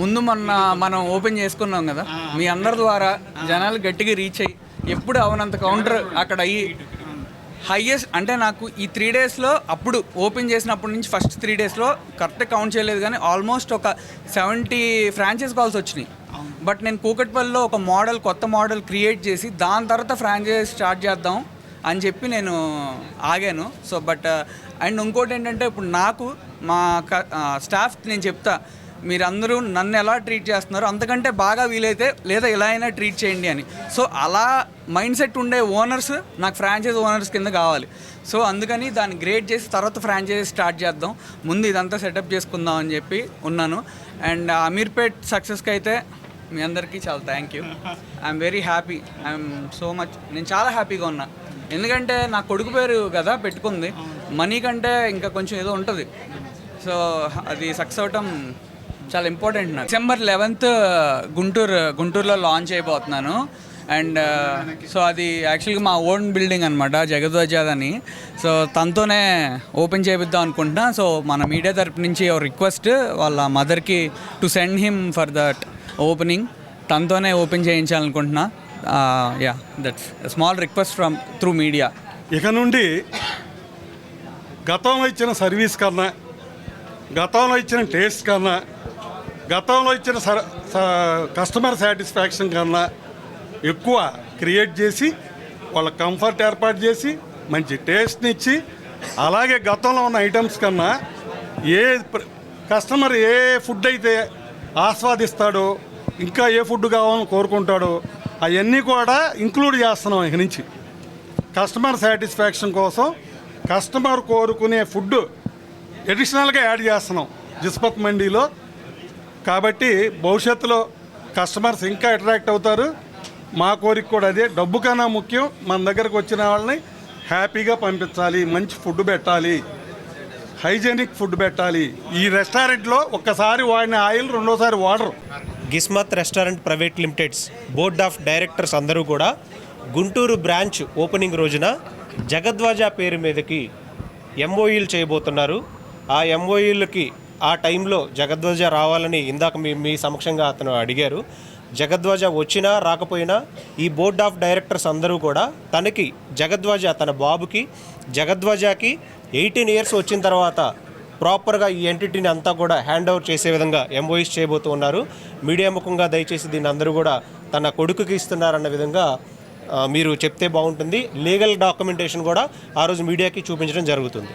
మొన్న మనం ఓపెన్ చేసుకున్నాం కదా. మీ అందరి ద్వారా జనాలు గట్టిగా రీచ్ అయ్యి ఎప్పుడు అవనంత కౌంటర్ అక్కడ అయ్యి హైయెస్ట్ అంటే నాకు ఈ త్రీ డేస్లో అప్పుడు ఓపెన్ చేసినప్పటి నుంచి ఫస్ట్ త్రీ డేస్లో కరెక్ట్ కౌంట్ చేయలేదు కానీ ఆల్మోస్ట్ ఒక సెవెంటీ ఫ్రాంచైజ్ కాల్స్ వచ్చినాయి. బట్ నేను కూకట్పల్లిలో ఒక మోడల్ కొత్త మోడల్ క్రియేట్ చేసి దాని తర్వాత ఫ్రాంచైజ్ స్టార్ట్ చేద్దాం అని చెప్పి నేను ఆగాను. సో బట్ అండ్ ఇంకోటి ఏంటంటే ఇప్పుడు నాకు మా స్టాఫ్ నేను చెప్తా మీరందరూ నన్ను ఎలా ట్రీట్ చేస్తున్నారు అంతకంటే బాగా వీలైతే లేదా ఇలా అయినా ట్రీట్ చేయండి అని. సో అలా మైండ్ సెట్ ఉండే ఓనర్స్ నాకు ఫ్రాంచైజ్ ఓనర్స్ కింద కావాలి. సో అందుకని దాన్ని గ్రేట్ చేసి తర్వాత ఫ్రాంచైజ్ స్టార్ట్ చేద్దాం. ముందు ఇదంతా సెటప్ చేసుకుందాం అని చెప్పి ఉన్నాను. అండ్ అమీర్పేట్ సక్సెస్కి అయితే మీ అందరికీ చాలా thank you. I'm very happy. I'm so much. నేను చాలా హ్యాపీగా ఉన్నా. ఎందుకంటే నా కొడుకు పేరు కదా పెట్టుకుంది. మనీ కంటే ఇంకా కొంచెం ఏదో ఉంటుంది. సో అది సక్సెస్ అవటం చాలా ఇంపార్టెంట్ నాకు. డిసెంబర్ లెవెన్త్ గుంటూరు గుంటూరులో లాంచ్ అయిపోతున్నాను. అండ్ సో uh, అది యాక్చువల్గా మా ఓన్ బిల్డింగ్ అనమాట జగద్వజాద్ అని. సో తనతోనే ఓపెన్ చేపిద్దాం అనుకుంటున్నా. సో మన మీడియా తరపు నుంచి రిక్వెస్ట్ వాళ్ళ మదర్కి to send him for that opening తనతోనే open చేయించాలనుకుంటున్నా. Yeah that's small request from through media ఇక నుండి గతంలో ఇచ్చిన సర్వీస్ కన్నా గతంలో ఇచ్చిన టేస్ట్ కన్నా గతంలో ఇచ్చిన స- కస్టమర్ సాటిస్ఫాక్షన్ కన్నా ఎక్కువ క్రియేట్ చేసి వాళ్ళ కంఫర్ట్ ఏర్పాటు చేసి మంచి టేస్ట్ని ఇచ్చి అలాగే గతంలో ఉన్న ఐటమ్స్ కన్నా ఏ ప్ర- కస్టమర్ ఏ ఫుడ్ అయితే ఆస్వాదిస్తాడో ఇంకా ఏ ఫుడ్ కావాలని కోరుకుంటాడో అవన్నీ కూడా ఇంక్లూడ్ చేస్తున్నాం ఇక నుంచి. కస్టమర్ సాటిస్ఫాక్షన్ కోసం కస్టమర్ కోరుకునే ఫుడ్ ఎడిషనల్గా యాడ్ చేస్తున్నాం. జిస్పత్ మండీలో కాబట్టి భవిష్యత్తులో కస్టమర్స్ ఇంకా అట్రాక్ట్ అవుతారు. మా కోరిక కూడా అదే. డబ్బు కన్నా ముఖ్యం మన దగ్గరకు వచ్చిన వాళ్ళని హ్యాపీగా పంపించాలి. మంచి ఫుడ్ పెట్టాలి. హైజెనిక్ ఫుడ్ పెట్టాలి. ఈ రెస్టారెంట్లో ఒక్కసారి వాడిన ఆయిల్ రెండోసారి వాడరు. Gismat restaurant private Limited's board of directors అందరూ కూడా గుంటూరు బ్రాంచ్ ఓపెనింగ్ రోజున జగద్వాజ పేరు మీదకి ఎంఓఈలు చేయబోతున్నారు. ఆ ఎంఓఈలకి ఆ టైంలో జగద్వాజ రావాలని ఇందాక మీ మీ సమక్షంగా అతను అడిగారు. జగద్వాజ వచ్చినా రాకపోయినా ఈ బోర్డ్ ఆఫ్ డైరెక్టర్స్ అందరూ కూడా తనకి జగద్వాజ తన బాబుకి జగద్వాజకి ఎయిటీన్ ఇయర్స్ వచ్చిన తర్వాత ప్రాపర్గా ఈ ఎంటిటీని అంతా కూడా హ్యాండ్ ఓవర్ చేసే విధంగా ఎంఓయిస్ చేయబోతూ ఉన్నారు. మీడియా ముఖంగా దయచేసి దీన్ని అందరూ కూడా తన కొడుకుకి ఇస్తున్నారన్న విధంగా మీరు చెప్తే బాగుంటుంది. లీగల్ డాక్యుమెంటేషన్ కూడా ఆ రోజు మీడియాకి చూపించడం జరుగుతుంది.